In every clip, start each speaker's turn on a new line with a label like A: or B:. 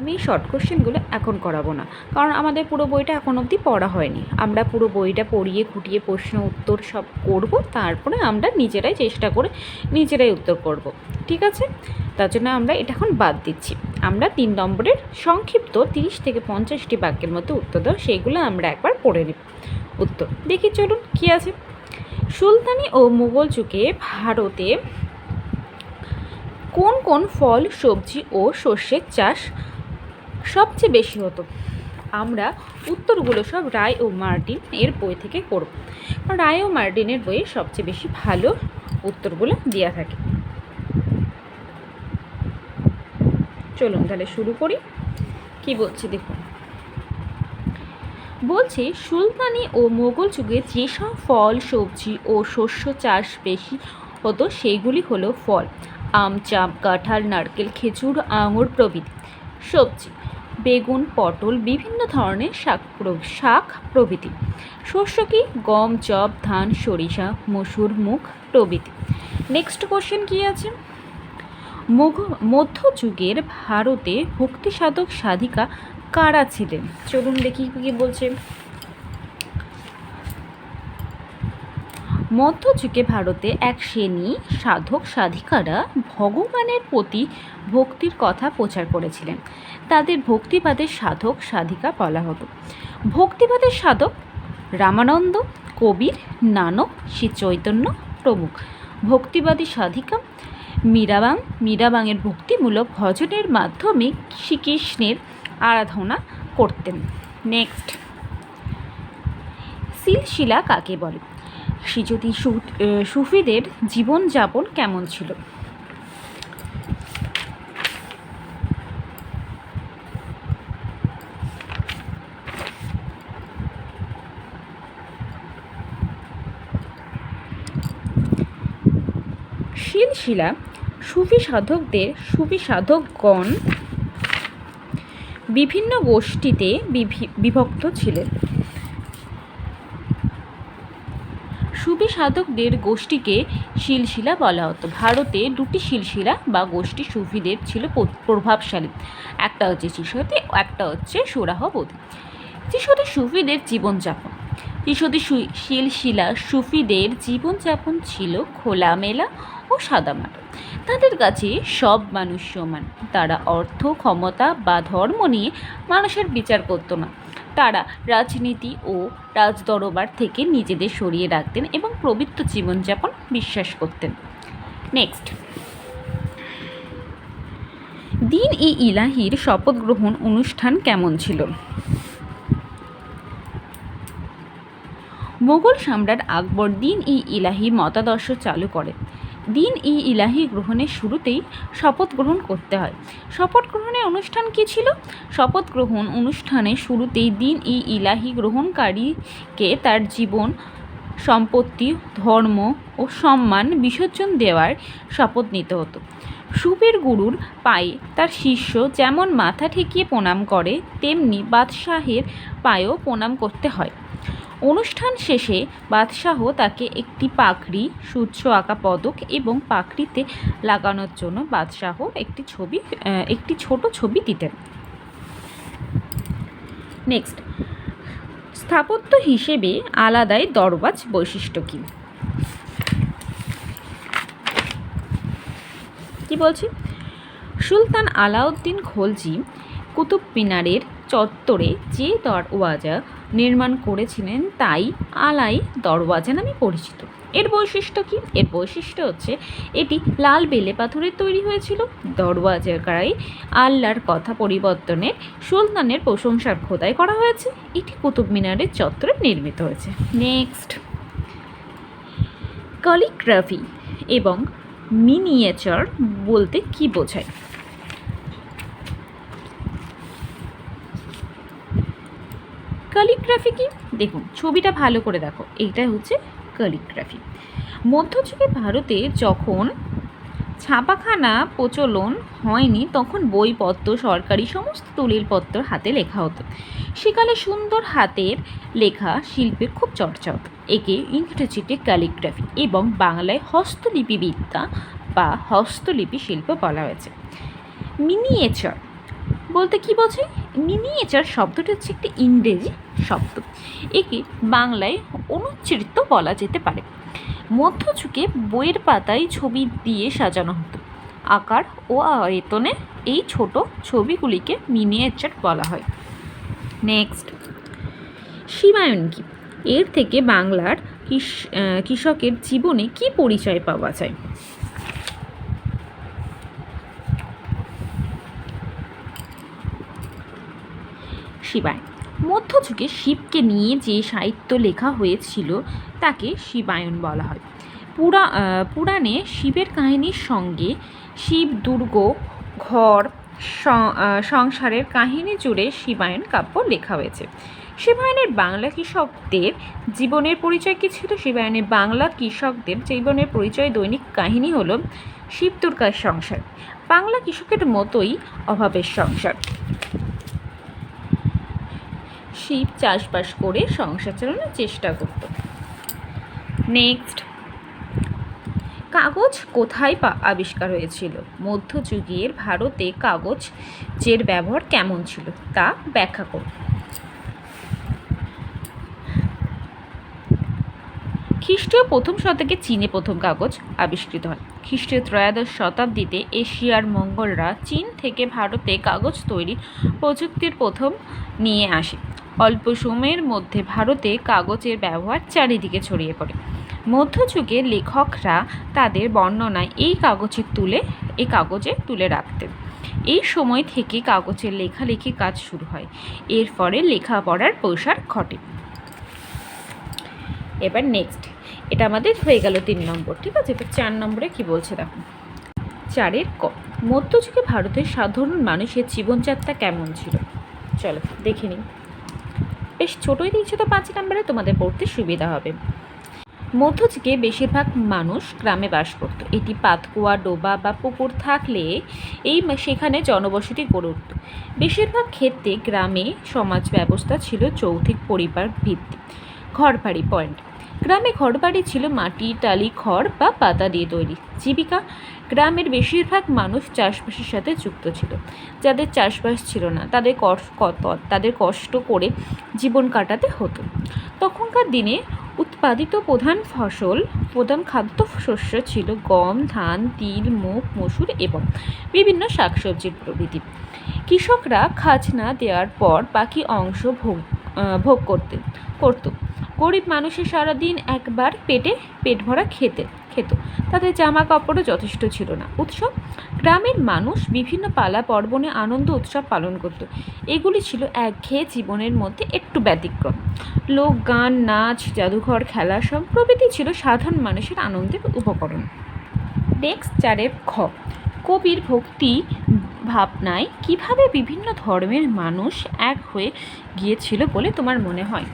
A: আমি শর্ট কোশ্চেনগুলো এখন করাবো না। কারণ আমাদের পুরো বইটা এখন অবধি পড়া হয়নি। আমরা পুরো বইটা পড়িয়ে খুঁটিয়ে প্রশ্ন, উত্তর সব করব, তারপরে আমরা নিজেরাই চেষ্টা করে নিজেরাই উত্তর করব। ঠিক আছে? তার জন্য আমরা এটা এখন বাদ দিচ্ছি। আমরা তিন নম্বরের সংক্ষিপ্ত তিরিশ থেকে পঞ্চাশটি বাক্যের মধ্যে উত্তর দাও, সেইগুলো আমরা একবার পড়ে নেব। উত্তর। দেখি চলুন কী আছে? সুলতানি ও মুঘল যুগে ভারতে কোন কোন ফল, সবজি ও শস্যের চাষ সবচেয়ে বেশি হতো। আমরা উত্তরগুলো সব রায় ও মার্টিন এর বই থেকে করব রায় ও মার্টিনের বইয়ে সবচেয়ে বেশি ভালো উত্তরগুলো দেওয়া থাকে। চলুন তাহলে শুরু করি। কি বলছি দেখুন। বলছে, সুলতানি ও মোগল যুগে যেসব ফল, সবজি ও শস্য চাষ বেশি হতো, সেইগুলি হলো ফল। আম চাপ কাঁঠাল, নারকেল, খেজুর, আঙুর প্রভৃতি। সবজি। বেগুন, পটল, বিভিন্ন ধরনের শাক শাক প্রভৃতি। শস্য কি? গম জব ধান, সরিষা, মসুর মুখ প্রভৃতি। নেক্সট কোশ্চেন কী আছে? মুঘ- মধ্যযুগের ভারতে ভক্তি সাধক সাধিকা কারা ছিলেন? চলুন দেখি কী বলছে। মধ্যযুগে ভারতে এক শ্রেণি সাধক সাধিকারা ভগবানের প্রতি ভক্তির কথা প্রচার করেছিলেন। তাদের ভক্তিবাদের সাধক সাধিকা বলা হতো। ভক্তিবাদের সাধক রামানন্দ, কবির, নানক, শ্রী চৈতন্য প্রমুখ। ভক্তিবাদী সাধিকা মীরাবাং। মীরাবাংয়ের ভক্তিমূলক ভজনের মাধ্যমে শ্রীকৃষ্ণের আরাধনা করতেন। নেক্সট সিলশিলা কাকে বলে? শ্রীযতি সু- সুফিদের জীবনযাপন কেমন ছিল? শিলশিলা, সুফি সাধকদের সুফি সাধকগণ বিভিন্ন গোষ্ঠীতে বিভি- বিভক্ত ছিলেন সুফি সাধকদের গোষ্ঠীকে শিলশিলা বলা হতো। ভারতে দুটি শিলশিলা বা গোষ্ঠী সুফিদের ছিল প্রভাবশালী। একটা হচ্ছে চিশতি একটা হচ্ছে সুরাহবতী চিশতি সুফিদের জীবনযাপন। চিশতি শিলশিলা সুফিদের জীবনযাপন ছিল খোলামেলা ও সাদামাটা। তাদের কাছে সব মানুষ সমান। তারা অর্থ, ক্ষমতা বা ধর্ম নিয়ে মানুষের বিচার করতো না। তারা রাজনীতি ও রাজদরবার থেকে নিজেদের সরিয়ে রাখতেন এবং পবিত্র জীবনযাপন বিশ্বাস করতেন। নেক্সট দিন ই ইলাহির শপথ গ্রহণ অনুষ্ঠান কেমন ছিল? মোগল সম্রাট আকবর দিন ই ইলাহি মতাদর্শ চালু করে। দিন ই ইলাহি গ্রহণের শুরুতেই শপথ গ্রহণ করতে হয়। শপথ গ্রহণের অনুষ্ঠান কী ছিল? শপথ গ্রহণ অনুষ্ঠানের শুরুতেই দিন ই ইলাহি গ্রহণকারীকে তার জীবন, সম্পত্তি, ধর্ম ও সম্মান বিসর্জন দেওয়ার শপথ নিতে হতো। সুবীর গুরুর পায়ে তার শিষ্য যেমন মাথা ঠেকিয়ে প্রণাম করে, তেমনি বাদশাহের পায়েও প্রণাম করতে হয়। অনুষ্ঠান শেষে বাদশাহ তাকে একটি পাখড়ি সূর্য আঁকা পদক এবং পাখড়িতে লাগানোর জন্য বাদশাহ একটি ছবি একটি ছোট ছবি দিতেন। নেক্সট স্থাপত্য হিসেবে আলাদাই দরওয়াজ বৈশিষ্ট্য কী? কি বলছি? সুলতান আলাউদ্দিন খলজি কুতুব মিনারের চত্বরে যে দরওয়াজা নির্মাণ করেছিলেন তাই আলাই দরওয়াজা নামে পরিচিত। এর বৈশিষ্ট্য কি? এর বৈশিষ্ট্য হচ্ছে এটি লাল বেলে পাথরের তৈরি হয়েছিল। দরওয়াজার গায়ে আল্লাহর কথা পরিবর্তনের, সুলতানের প্রশংসার খোদাই করা হয়েছে। এটি কুতুব মিনারের চত্বরে নির্মিত হয়েছে। নেক্সট। কলিগ্রাফি এবং মিনিয়েচার বলতে কি বোঝায়? ক্যালিগ্রাফি কি দেখুন, ছবিটা ভালো করে দেখো। এইটা হচ্ছে ক্যালিগ্রাফি মধ্যযুগে ভারতে যখন ছাপাখানা প্রচলন হয়নি, তখন বইপত্র, সরকারি সমস্ত দলিলপত্র হাতে লেখা হতো। সেকালে সুন্দর হাতের লেখা শিল্পের খুব চর্চা হতো। একে ইংরেজিতে ক্যালিগ্রাফি এবং বাংলায় হস্তলিপিবিদ্যা বা হস্তলিপি শিল্প বলা হয়েছে। মিনিয়েচার বলতে কি বোঝে মিনিয়েচার শব্দটি হচ্ছে একটি ইংরেজি শব্দ। একে বাংলায় অনুচ্চরিত বলা যেতে পারে। মধ্যযুগে বইয়ের পাতায় ছবি দিয়ে সাজানো হতো। আকার ও আয়তনে এই ছোট ছবিগুলিকে মিনিয়েচার বলা হয়। নেক্সট। সীমায়ন কি? এর থেকে বাংলার কৃষ- কৃষকের জীবনে কি পরিচয় পাওয়া যায়? শিবায়ন মধ্যযুগে শিবকে নিয়ে যে সাহিত্য লেখা হয়েছিল, তাকে শিবায়ন বলা হয়। পুরা পুরাণে শিবের কাহিনীর সঙ্গে শিব, দুর্গ, ঘর সংসারের কাহিনী জুড়ে শিবায়ন কাব্য লেখা হয়েছে। শিবায়নের বাংলা কৃষকদের জীবনের পরিচয় কী ছিল? শিবায়নের বাংলা কৃষকদের জীবনের পরিচয়, দৈনিক কাহিনী হলো শিব, দুর্গার সংসার। বাংলা কৃষকের মতোই অভাবের সংসার। শিব চাষবাস করে সংসার চালানোর চেষ্টা করত। নেক্সট কাগজ কোথায় পা আবিষ্কার হয়েছিল? মধ্যযুগের ভারতে কাগজের ব্যবহার কেমন ছিল তা ব্যাখ্যা করুন খ্রিস্টীয় প্রথম শতকে চীনে প্রথম কাগজ আবিষ্কৃত হয়। খ্রিস্টীয় ত্রয়োদশ শতাব্দীতে এশিয়ার মঙ্গলরা চীন থেকে ভারতে কাগজ তৈরির প্রযুক্তির প্রথম নিয়ে আসে। অল্প সময়ের মধ্যে ভারতে কাগজের ব্যবহার চারিদিকে ছড়িয়ে পড়ে। মধ্যযুগে লেখকরা তাদের বর্ণনায় এই কাগজে তুলে, এই কাগজে তুলে রাখতেন। এই সময় থেকে কাগজের লেখালেখি কাজ শুরু হয়। এর ফলে লেখাপড়ার প্রসার ঘটে। এবার নেক্সট এটা আমাদের হয়ে গেল তিন নম্বর, ঠিক আছে? এবার চার নম্বরে কি বলছে দেখো? চারের ক। মধ্যযুগে ভারতের সাধারণ মানুষের জীবনযাত্রা কেমন ছিল? চলো, দেখে নিই। বেশ ছোটোই দিয়েছে তো পাঁচ নম্বরে, তোমাদের পড়তে সুবিধা হবে। মধ্যযুগে বেশিরভাগ মানুষ গ্রামে বাস করত। এটি পাতকুয়া, ডোবা বা পুকুর থাকলে এই সেখানে জনবসতি গড়ে উঠত। বেশিরভাগ ক্ষেত্রে গ্রামে সমাজ ব্যবস্থা ছিল যৌথিক পরিবার ভিত্তি ঘরবাড়ি পয়েন্ট। গ্রামে ঘরবাড়ি ছিল মাটি, টালি, খড় বা পাতা দিয়ে তৈরি। জীবিকা গ্রামের বেশিরভাগ মানুষ চাষবাসের সাথে যুক্ত ছিল। যাদের চাষবাস ছিল না, তাদের তাদের কষ্ট করে জীবন কাটাতে হতো। তখনকার দিনে উৎপাদিত প্রধান ফসল, প্রধান খাদ্য শস্য ছিল গম, ধান, তিল, মুগ, মসুর এবং বিভিন্ন শাকসবজির প্রভৃতি। কৃষকরা খাজনা দেওয়ার পর বাকি অংশ ভোগ ভোগ করতেন করত। গরিব মানুষের সারাদিন একবার পেটে পেট ভরা খেতে, খেত। তাদের জামা কাপড়ও যথেষ্ট ছিল না। উৎসব? গ্রামের মানুষ বিভিন্ন পালা, পার্বণে আনন্দ উৎসব পালন করত। এগুলি ছিল একঘেয়ে জীবনের মধ্যে একটু ব্যতিক্রম। লোক, গান, নাচ, জাদুঘর, খেলা সব প্রভৃতি ছিল সাধারণ মানুষের আনন্দের উপকরণ। নেক্সট চারের খ। কবির ভক্তি ভাবনায় কীভাবে বিভিন্ন ধর্মের মানুষ এক হয়ে গিয়েছিল বলে তোমার মনে হয়?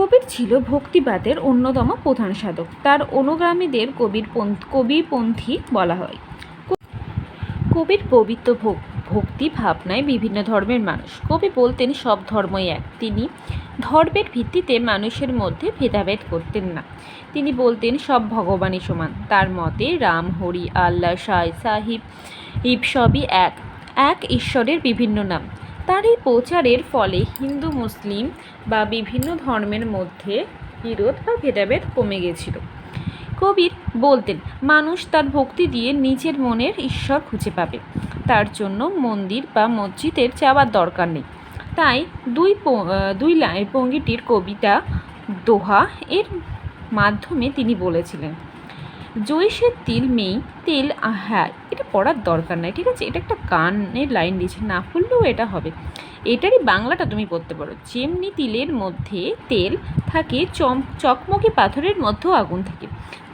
A: কবির ছিল ভক্তিবাদের অন্যতম প্রধান সাধক। তার অনুগামীদের কবির পন্থ, কবিপন্থী বলা হয়। কবির পবিত্র ভক- ভক্তি ভাবনায় বিভিন্ন ধর্মের মানুষ। কবি বলতেন, সব ধর্মই এক। তিনি ধর্মের ভিত্তিতে মানুষের মধ্যে ভেদাভেদ করতেন না। তিনি বলতেন, সব ভগবানই সমান। তার মতে, রাম, হরি, আল্লাহ, সাই, সাহিব ইব সবই এক। এক ঈশ্বরের বিভিন্ন নাম। তার এই প্রচারের ফলে হিন্দু, মুসলিম বা বিভিন্ন ধর্মের মধ্যে বিরোধ বা ভেদাভেদ কমে গেছিল। কবির বলতেন, মানুষ তার ভক্তি দিয়ে নিজের মনের ঈশ্বর খুঁজে পাবে। তার জন্য মন্দির বা মসজিদের যাওয়ার দরকার নেই। তাই দুই দুই লাইন পঙ্গিটির কবিতা দোহা এর মাধ্যমে তিনি বলেছিলেন। জৈসের তিল মেই, তেল হ্যাঁ এটা পড়ার দরকার নাই, ঠিক আছে? এটা একটা কানের লাইন দিয়েছে, না পড়লেও এটা হবে। এটারই বাংলাটা তুমি পড়তে পারো। যেমনি তিলের মধ্যে তেল থাকে, চম, চকমকি পাথরের মধ্যেও আগুন থাকে।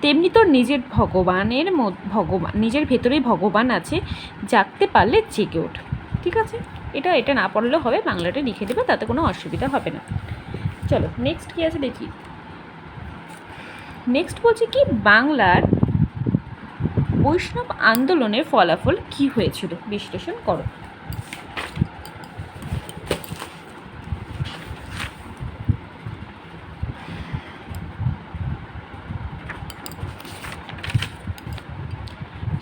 A: তেমনি তোর নিজের ভগবানের ভগবান, নিজের ভেতরেই ভগবান আছে, জাগতে পারলে জেগে ওঠ, ঠিক আছে? এটা এটা না পড়লেও হবে, বাংলাটা লিখে দেবে, তাতে কোনো অসুবিধা হবে না। চলো নেক্সট কী আছে দেখি। নেক্সট বলছে কি, বাংলার বৈষ্ণব আন্দোলনের ফলাফল কি হয়েছিল? বিশ্লেষণ করো।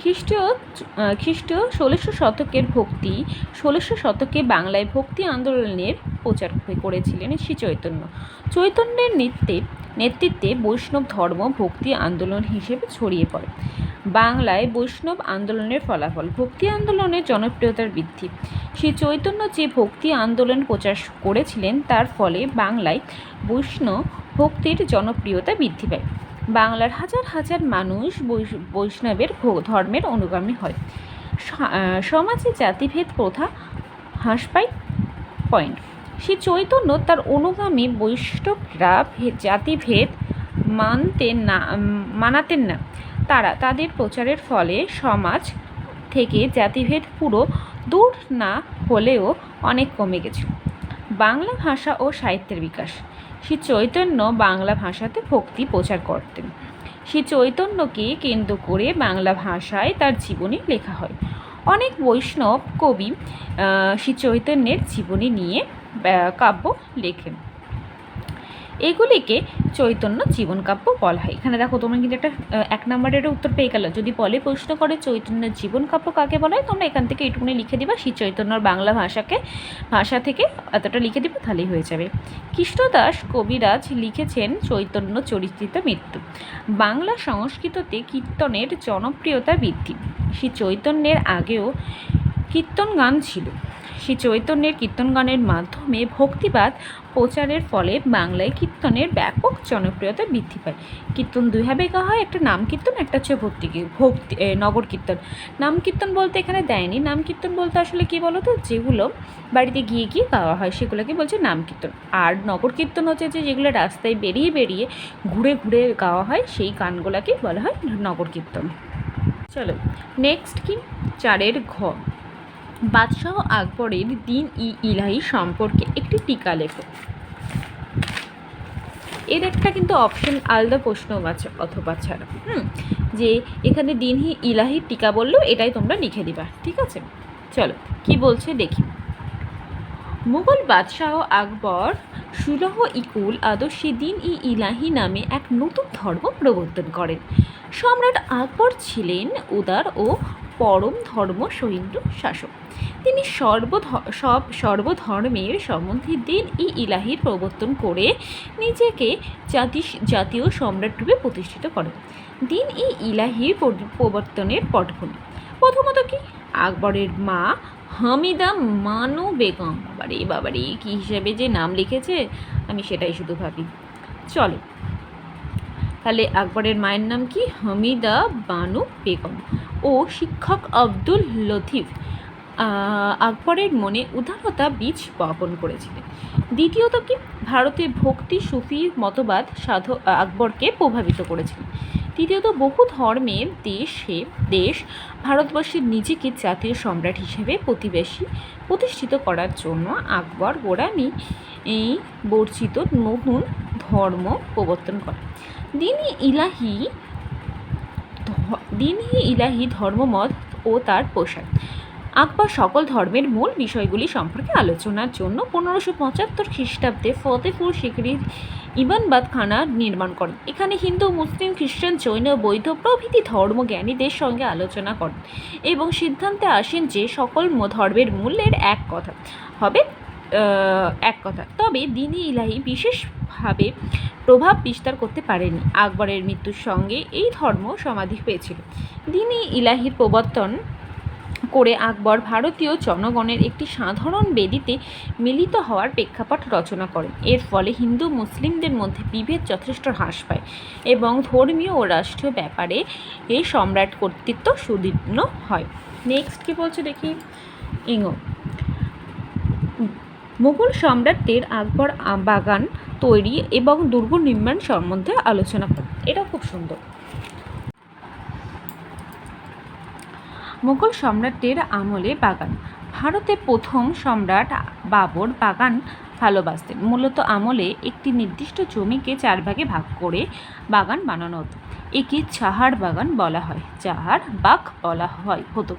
A: খ্রিস্টীয় খ্রিস্টীয় ষোলোশো শতকের ভক্তি, ষোলোশো শতকে বাংলায় ভক্তি আন্দোলনের প্রচার করেছিলেন শ্রী চৈতন্য। চৈতন্যের নৃত্যে নেতৃত্বে বৈষ্ণব ধর্ম ভক্তি আন্দোলন হিসেবে ছড়িয়ে পড়ে। বাংলায় বৈষ্ণব আন্দোলনের ফলাফল, ভক্তি আন্দোলনের জনপ্রিয়তার বৃদ্ধি। শ্রী চৈতন্য যে ভক্তি আন্দোলন প্রচার করেছিলেন, তার ফলে বাংলায় বৈষ্ণব ভক্তির জনপ্রিয়তা বৃদ্ধি পায়। বাংলার হাজার হাজার মানুষ বৈষ- বৈষ্ণবের ধর্মের অনুগামী হয়। সমাজে জাতিভেদ প্রথা হ্রাস পায়। পয়েন্ট। শ্রী চৈতন্য তার অনুগামী বৈষ্ণবরা জাতিভেদ মানতেন না মানাতেন না। তারা তাদের প্রচারের ফলে সমাজ থেকে জাতিভেদ পুরো দূর না হলেও অনেক কমে গেছে। বাংলা ভাষা ও সাহিত্যের বিকাশ। শ্রী চৈতন্য বাংলা ভাষাতে ভক্তি প্রচার করতেন। শ্রী চৈতন্যকে কেন্দ্র করে বাংলা ভাষায় তার জীবনী লেখা হয়। অনেক বৈষ্ণব কবি শ্রী চৈতন্যের জীবনী নিয়ে কাব্য লেখেন এগুলিকে চৈতন্য জীবন কাব্য বলা হয়। এখানে দেখো, তোমরা কিন্তু একটা এক নম্বরের উত্তর পেয়ে গেল। যদি বলে প্রশ্ন করে চৈতন্যের জীবন কাব্য কাকে বলা হয়, তোমরা এখান থেকে এটুকুনি লিখে দিবা। শ্রী চৈতন্যর বাংলা ভাষাকে, ভাষা থেকে এতটা লিখে দিবে, তাহলেই হয়ে যাবে। কৃষ্ণদাস কবিরাজ লিখেছেন চৈতন্য চরিত্রিত মৃত্যু। বাংলা সংস্কৃততে কীর্তনের জনপ্রিয়তা বৃদ্ধি। শ্রী চৈতন্যের আগেও কীর্তন গান ছিল। শ্রী চৈতন্যের কীর্তন গানের মাধ্যমে ভক্তিবাদ প্রচারের ফলে বাংলায় কীর্তনের ব্যাপক জনপ্রিয়তা বৃদ্ধি পায়। কীর্তন দুইভাবে গাওয়া হয়, একটা নাম কীর্তন, একটা হচ্ছে ভক্তি ভক্তি নগর কীর্তন। নাম কীর্তন বলতে এখানে দেয়নি। নাম কীর্তন বলতে আসলে কী বলো তো যেগুলো বাড়িতে গিয়ে গিয়ে গাওয়া হয়, সেগুলোকে বলছে নাম কীর্তন। আর নগর কীর্তন হচ্ছে যে, যেগুলো রাস্তায় বেরিয়ে বেরিয়ে ঘুরে ঘুরে গাওয়া হয়, সেই গানগুলোকে বলা হয় নগর কীর্তন। চলো নেক্সট কি? চারের ঘ। বাদশাহ আকবরের দিন ই ইলাহি সম্পর্কে একটি টিকা লেখো। এর একটা কিন্তু অপশন আলাদা প্রশ্ন আছে অথবা ছাড়া, হুম? যে এখানে দিন হি ইলাহি টিকা বললেও এটাই তোমরা লিখে দিবা, ঠিক আছে? চলো, কি বলছে দেখি। মুঘল বাদশাহ আকবর সুলহ ইকুল আদর্শে দিন ই ইলাহি নামে এক নতুন ধর্ম প্রবর্তন করেন। সম্রাট আকবর ছিলেন উদার ও পরম ধর্ম সহিষ্ণু শাসক। তিনি সর্বধ সব সর্বধর্মের সম্বন্ধে দিন ই ইলাহির প্রবর্তন করে নিজেকে জাতি জাতীয় সম্রাট রূপে প্রতিষ্ঠিত করেন। দিন ই ইলাহির প্রবর্তনের পটভূমি। প্রথমত কি? আকবরের মা হামিদা মানু বেগম। বাবারে বাবারে, কী হিসেবে যে নাম লিখেছে, আমি সেটাই শুধু ভাবি। চলো, তাহলে আকবরের মায়ের নাম কি? হামিদা বানু বেগম। ও শিক্ষক আব্দুল লতিফ আকবরের মনে উদারতা বীজ বপন করেছিলেন। দ্বিতীয়ত কি? ভারতে ভক্তি, সুফি, মতবাদ সাধ আকবরকে প্রভাবিত করেছিলেন। তৃতীয়ত বহু ধর্মের দেশে, দেশ ভারতবর্ষের নিজেকে জাতীয় সম্রাট হিসেবে প্রতিবেশী, প্রতিষ্ঠিত করার জন্য আকবর গোড়ামি এই বর্জিত নতুন ধর্ম প্রবর্তন করে দিনই ইলাহি দিনই ইলাহি ধর্মমত ও তার পোশাক। আকবর সকল ধর্মের মূল বিষয়গুলি সম্পর্কে আলোচনার জন্য পনেরোশো পঁচাত্তর খ্রিস্টাব্দে ফতেপুর সিকরির ইবানবাদ খানা নির্মাণ করেন। এখানে হিন্দু, মুসলিম, খ্রিস্টান, জৈন, বৌদ্ধ প্রভৃতি ধর্মজ্ঞানীদের সঙ্গে আলোচনা করেন এবং সিদ্ধান্তে আসেন যে সকল ধর্মের মূল্যের এক কথা। হবে এক কথা। তবে দিনী ইলাহি বিশেষভাবে প্রভাব বিস্তার করতে পারেনি। আকবরের মৃত্যুর সঙ্গে এই ধর্ম সমাধি হয়েছিল। দিনী ইলাহির প্রবর্তন করে আকবর ভারতীয় জনগণের একটি সাধারণ বেদিতে মিলিত হওয়ার প্রেক্ষাপট রচনা করেন। এর ফলে হিন্দু মুসলিমদের মধ্যে বিভেদ যথেষ্ট হ্রাস পায় এবং ধর্মীয় ও রাষ্ট্রীয় ব্যাপারে এই সম্রাট কর্তৃত্ব সুদীর্ণ হয়। নেক্সট কি বলছে দেখি? ইঙ্গ। মুঘল সম্রাটদের আকবর বাগান তৈরি এবং দুর্গ নির্মাণ সম্বন্ধে আলোচনা করে। এটা খুব সুন্দর। মুঘল সম্রাটদের আমলে বাগান। ভারতে প্রথম সম্রাট বাবর বাগান ভালোবাসতেন। মূলত আমলে একটি নির্দিষ্ট জমিকে চার ভাগে ভাগ করে বাগান বানানো হতো। একে চাহার বাগান বলা হয়। চাহার বাগ বলা হয়, হতো।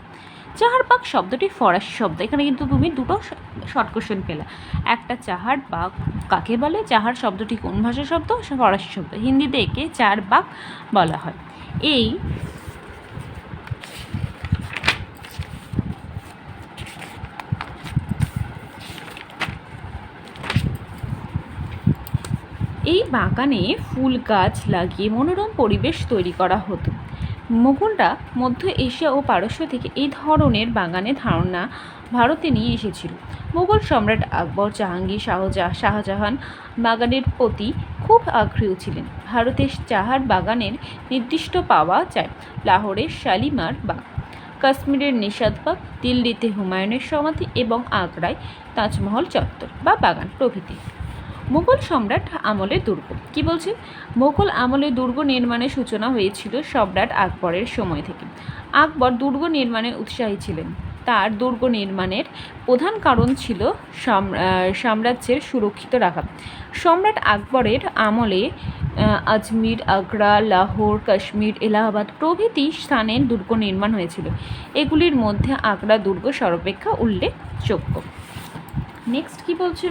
A: চাহার পাক শব্দটি ফরাসি শব্দ। এখানে কিন্তু তুমি দুটো শর্ট কোশ্চেন পেলে। একটা চাহার পাক কাকে বলে? চাহার শব্দটি কোন ভাষার শব্দ? ফরাসি শব্দ। হিন্দিতে একে চার পাক বলা হয়। এই এই বাগানে ফুল গাছ লাগিয়ে মনোরম পরিবেশ তৈরি করা হতো। মুঘলরা মধ্য এশিয়া ও পারস্য থেকে এই ধরনের বাগানে ধারণা ভারতে নিয়ে এসেছিল। মুঘল সম্রাট আকবর জাহাঙ্গীর শাহজাহ, শাহজাহান বাগানের প্রতি খুব আগ্রহী ছিলেন। ভারতের চাহার বাগানের নির্দিষ্ট পাওয়া যায়। লাহোরের শালিমার বাগ, কাশ্মীরের নিষাদবাগ দিল্লিতে হুমায়ুনের সমাধি এবং আগ্রায় তাজমহল চত্বর বা বাগান প্রভৃতি। মুঘল সম্রাট আমলে দুর্গ। কি বলছে? মুঘল আমলে দুর্গ নির্মাণের সূচনা হয়েছিল সম্রাট আকবরের সময় থেকে। আকবর দুর্গ নির্মাণে উৎসাহী ছিলেন। তার দুর্গ নির্মাণের প্রধান কারণ ছিল সাম্রাজ্যের সুরক্ষিত রাখা। সম্রাট আকবরের আমলে আজমির, আগ্রা, লাহোর, কাশ্মীর, এলাহাবাদ প্রভৃতি স্থানে দুর্গ নির্মাণ হয়েছিল। এগুলির মধ্যে আগ্রা দুর্গ সর্বাপেক্ষা উল্লেখযোগ্য। নেক্সট কি বলছে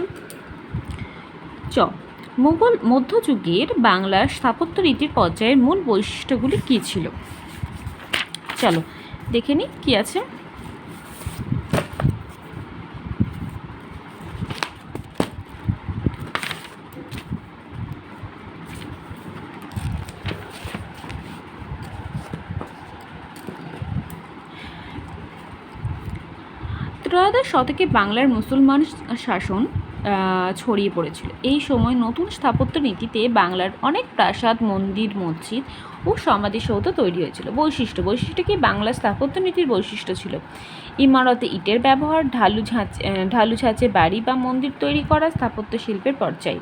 A: চ। মুঘল মধ্যযুগের বাংলার স্থাপত্য রীতির পর্যায়ের মূল বৈশিষ্ট্যগুলি কী ছিল? চলো, দেখে নিই কী আছে। ত্রয়োদশ শতকে বাংলার মুসলমান শাসন ছড়িয়ে পড়েছিল। এই সময় নতুন স্থাপত্য নীতিতে বাংলার অনেক প্রাসাদ, মন্দির, মসজিদ ও সমাধিসৌধ তৈরি হয়েছিল। বৈশিষ্ট্য বৈশিষ্ট্য কি? বাংলা স্থাপত্য নীতির বৈশিষ্ট্য ছিল ইমারতে ইটের ব্যবহার, ঢালু ঝাঁচ ঢালু ছাঁচে বাড়ি বা মন্দির তৈরি করা, স্থাপত্য শিল্পের পর্যায়।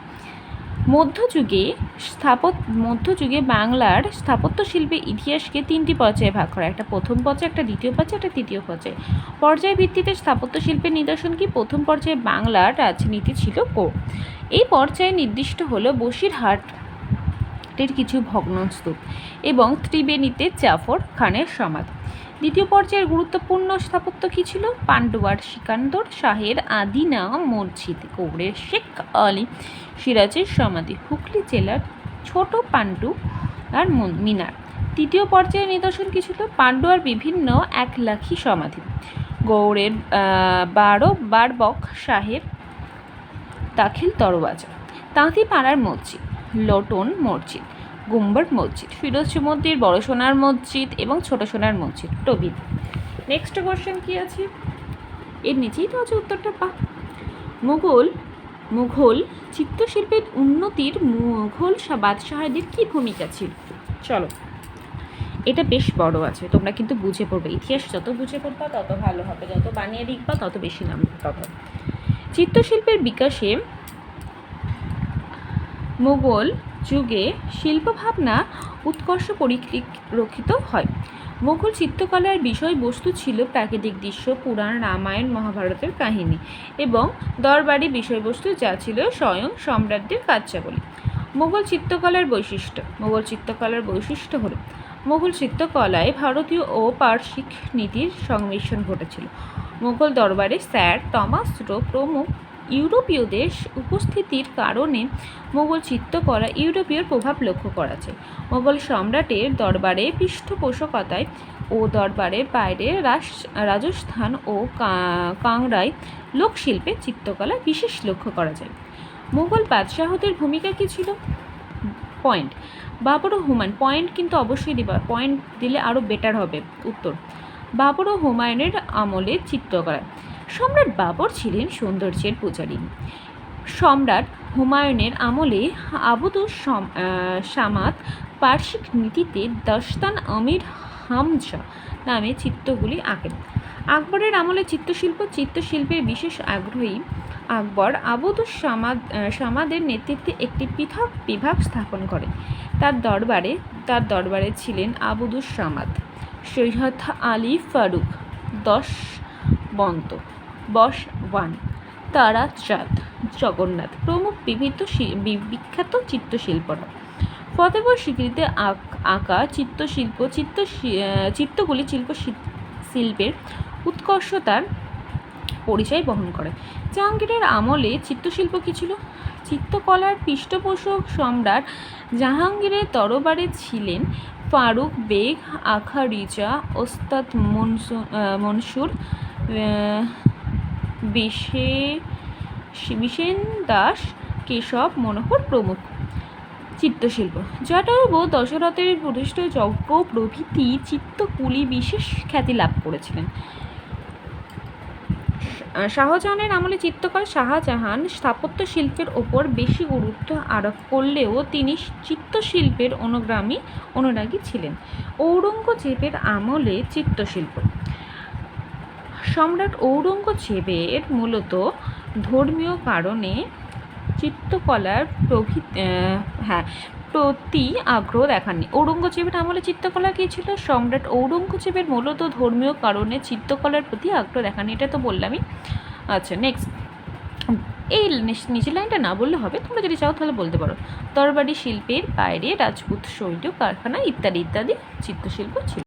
A: মধ্যযুগে স্থাপত, মধ্যযুগে বাংলার স্থাপত্য শিল্পের ইতিহাসকে তিনটি পর্যায়ে ভাগ করা একটা প্রথম পর্যায়ে, একটা দ্বিতীয় পর্যায়ে, একটা তৃতীয় পর্যায়ে। পর্যায় ভিত্তিতে স্থাপত্য শিল্পের নিদর্শন কি? প্রথম পর্যায়ে বাংলার রাজনীতি ছিল কো। এই পর্যায়ে নির্দিষ্ট হলো বসিরহাটের কিছু ভগ্নস্তূপ এবং ত্রিবেণীতে জাফর খানের সমাধি। দ্বিতীয় পর্যায়ের গুরুত্বপূর্ণ স্থাপত্য কী ছিল? পান্ডুয়ার সিকান্দর, শাহের আদিনা, মসজিদ গৌড়ের শেখ আলী, সিরাজের সমাধি, হুগলি জেলার ছোট পাণ্ডু আর মিনার। তৃতীয় পর্যায়ের নিদর্শন কী ছিল? পাণ্ডুয়ার বিভিন্ন এক লাখি সমাধি। গৌড়ের বারো বারবক শাহের দাখিল দরওয়াজা তাঁতিপাড়ার মসজিদ, লটন মসজিদ। গুম্বর মসজিদ, ফিরোজ মন্দির বড় সোনার মসজিদ এবং ছোট সোনার মসজিদ। প্রভৃতি নেক্সট কোশ্চেন কি আছে? এর নিচেই তো আছে উত্তরটা, পা। মুঘল মুঘল চিত্রশিল্পের উন্নতির মুঘল বাদশাহদের কী ভূমিকা ছিল? চলো। এটা বেশ বড় আছে, তোমরা কিন্তু বুঝে পড়বে। ইতিহাস যত বুঝে পড়বা, তত ভালো হবে। যত বানিয়ে লিখবা, তত বেশি নাম পাবে চিত্রশিল্পের বিকাশে মুঘল যুগে শিল্পভাবনা উৎকর্ষ পরিলক্ষিত হয়। মুঘল চিত্রকলার বিষয়বস্তু ছিল প্রাকৃতিক দৃশ্য, পুরাণ, রামায়ণ, মহাভারতের কাহিনী এবং দরবারি বিষয়বস্তু যা ছিল স্বয়ং সম্রাটদের কার্যাবলী। মুঘল চিত্রকলার বৈশিষ্ট্য, মুঘল চিত্রকলার বৈশিষ্ট্য হল, মুঘল চিত্রকলায় ভারতীয় ও পার্শ্বিক নীতির সংমিশ্রণ ঘটেছিল। মুঘল দরবারে স্যার টমাস রো প্রমুখ ইউরোপীয়দের উপস্থিতির কারণে মুঘল চিত্রকলা ইউরোপীয় প্রভাব লক্ষ্য করা যায়। মোগল সম্রাটের দরবারে পৃষ্ঠপোষকতায় ও দরবারের বাইরে রাজস্থান ও কা- কাংড়ায় লোকশিল্পে চিত্রকলা বিশেষ লক্ষ্য করা যায়। মোগল বাদশাহদের ভূমিকা কী ছিল? পয়েন্ট। বাবর ও হুমায়ুন, পয়েন্ট কিন্তু অবশ্যই দিবা, পয়েন্ট দিলে আরও বেটার হবে। উত্তর। বাবর ও হুমায়ুনের আমলে চিত্রকলা সম্রাট বাবর ছিলেন সৌন্দর্যের পূজারী। সম্রাট হুমায়ুনের আমলে আবুদুস সম- আহ, সামাদ পার্শ্বিক নীতিতে দস্তান আমির হামজা নামে চিত্রগুলি আঁকেন। আকবরের আমলে চিত্রশিল্প চিত্রশিল্পের বিশেষ আগ্রহী আকবর আবুদুস সামাদ সামাদের নেতৃত্বে একটি পৃথক বিভাগ স্থাপন করেন। তার দরবারে তার দরবারে ছিলেন আবুদুস সামাদ সৈয়দ আলী ফারুক দশ বন্ত। বস ওয়ান, তারা চাঁদ, জগন্নাথ প্রমুখ বিভিন্ন বিখ্যাত চিত্রশিল্পরা ফতেপুর স্বীকৃতিতে আঁক- চিত্রশিল্প, চিত্র চিত্রগুলি শিল্প শিল্পের উৎকর্ষতার পরিচয় বহন করে। জাহাঙ্গীরের আমলে চিত্রশিল্প কী ছিল? চিত্রকলার পৃষ্ঠপোষক সম্রাট জাহাঙ্গীরের দরবারে ছিলেন ফারুক বেগ আখা রিজা ওস্তাদ মনসু- মনসুর বিশে, বিশেন দাস, কেশব মনোহর প্রমুখ। চিত্রশিল্প। জটায়ুব দশরথের প্রতিষ্ঠ যজ্ঞ প্রভৃতি চিত্তকুলি বিশেষ খ্যাতি লাভ করেছিলেন। শাহজাহানের আমলে চিত্রকর শাহজাহান স্থাপত্য শিল্পের ওপর বেশি গুরুত্ব আরোপ করলেও তিনি চিত্রশিল্পের অনুগ্রামী অনুরাগী ছিলেন। ঔরঙ্গজেবের আমলে চিত্রশিল্প সম্রাট ঔরঙ্গজেবের মূলত ধর্মীয় কারণে চিত্রকলার প্রভৃত হ্যাঁ প্রতি আগ্রহ দেখাননি। ঔরঙ্গজেবের আমলে চিত্রকলা কী ছিল? সম্রাট ঔরঙ্গজেবের মূলত ধর্মীয় কারণে চিত্রকলার প্রতি আগ্রহ দেখাননি, এটা তো বললামই। আচ্ছা নেক্সট এই নিচ- নিচের লাইনটা না বললে হবে, তোমরা যদি চাও তাহলে বলতে পারো। তরবারি শিল্পের বাইরে রাজপুত, শৈল, কারখানা ইত্যাদি ইত্যাদি চিত্রশিল্প ছিল।